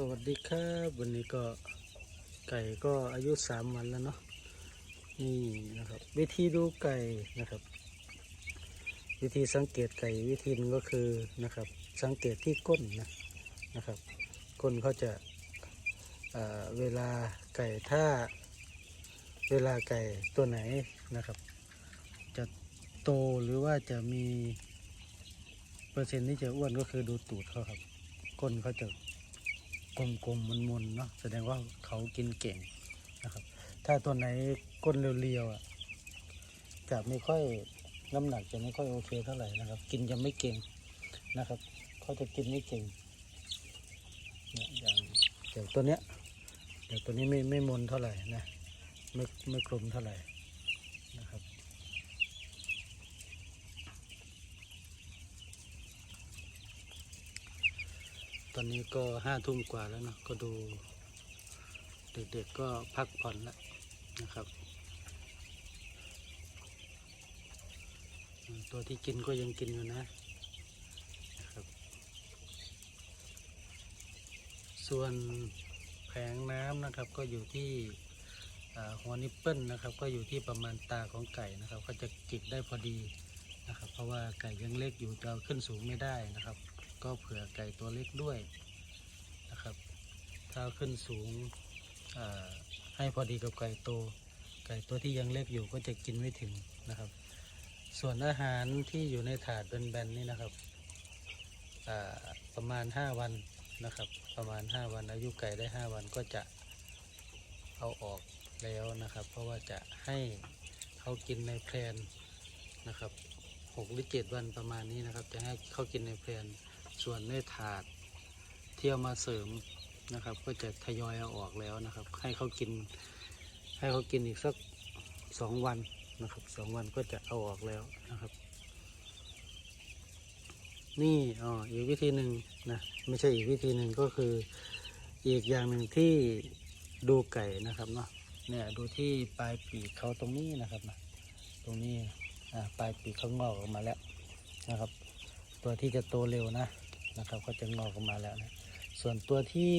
สวัสดีครับวันนี้ก็ไก่ก็อายุสามวันแล้วเนาะนี่นะครับ วิธีดูไก่นะครับ วิธีสังเกตไก่วิธีนึงก็คือนะครับ สังเกตที่ก้นนะนะครับ ก้นเขาจะเเวลาไก่ถ้าเวลาไก่ตัวไหนนะครับ จะโตหรือว่าจะมีเปอร์เซ็นต์ที่จะอ้วนก็คือดูตูดเขาครับก้นเขาจะ กลมๆมนๆเนาะแสดงว่าเขากินเก่งนะครับ ถ้าตัวไหนก้นเรียวๆอะจะไม่ค่อยน้ำหนักจะไม่ค่อยโอเคเท่าไหร่นะครับ กินจะไม่เก่งนะครับเขาจะกินไม่เก่งเนี่ยอย่างอย่างตัวเนี้ยอย่างตัวนี้ไม่ไม่มนเท่าไหร่นะไม่ไม่กลมเท่าไหร่นะครับ ตอนนี้ก็ห้าทุ่มกว่าแล้วเนาะก็ดู เด็กๆก็พักผ่อนแล้วนะครับ ตัวที่กินก็ยังกินอยู่นะนะครับ ส่วนแผงน้ำนะครับก็อยู่ที่หัวนิปเปิลนะครับ ก็อยู่ที่ประมาณตาของไก่นะครับ ก็จะจิกได้พอดีนะครับ เพราะว่าไก่ยังเล็กอยู่จะขึ้นสูงไม่ได้นะครับ ก็เผื่อไก่ตัวเล็กด้วยนะครับ ถ้าขึ้นสูงให้พอดีกับไก่โต ไก่ตัวที่ยังเล็กอยู่ก็จะกินไม่ถึงนะครับ ส่วนอาหารที่อยู่ในถาดแบนๆนี่นะครับประมาณ 5 วันนะครับ ประมาณ 5 วันอายุไก่ได้ 5 วันก็จะเอาออกแล้วนะครับ เพราะว่าจะให้เขากินในแพลนนะครับหกหรือเจ็ดวันประมาณนี้นะครับ จะให้เขากินในแพลน ส่วนในถาดเที่ยวมาเสริมนะครับ ก็จะทยอยเอาออกแล้วนะครับ ให้เขากิน ให้เขากินอีกสักสองวันนะครับสองวันก็จะเอาออกแล้วนะครับ นี่อ๋ออีกวิธีหนึ่งนะไม่ใช่อีกวิธีหนึ่งก็คืออีกอย่างหนึ่งที่ดูไก่นะครับเนาะเนี่ยดูที่ปลายปีกเขาตรงนี้นะครับนะตรงนี้อ่าปลายปีกเขางอกออกมาแล้วนะครับ ตัวที่จะโตเร็วนะ นะครับก็จะงอกออกมาแล้วนะส่วนตัวที่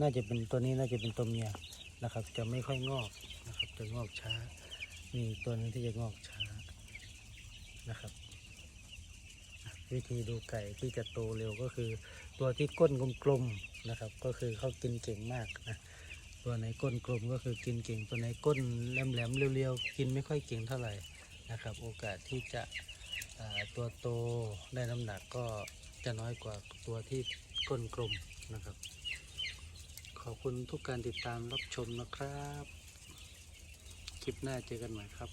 น่าจะเป็นตัวนี้น่าจะเป็นตัวเมียนะครับ จะไม่ค่อยงอกนะครับ จะงอกช้า มีตัวนึงที่จะงอกช้านะครับ วิธีดูไก่ที่จะโตเร็วก็คือ ตัวที่ก้นกลมๆนะครับ ก็คือเขากินเก่งมากนะตัวไหนก้นกลมก็คือกินเก่ง ตัวไหนก้นแหลมๆเรียวๆกินไม่ค่อยเก่งเท่าไหร่นะครับ โอกาสที่จะตัวโตได้น้ำหนักก็ จะน้อยกว่าตัวที่ก้นกลมนะครับ ขอบคุณทุกการติดตามรับชมนะครับ คลิปหน้าเจอกันใหม่ครับ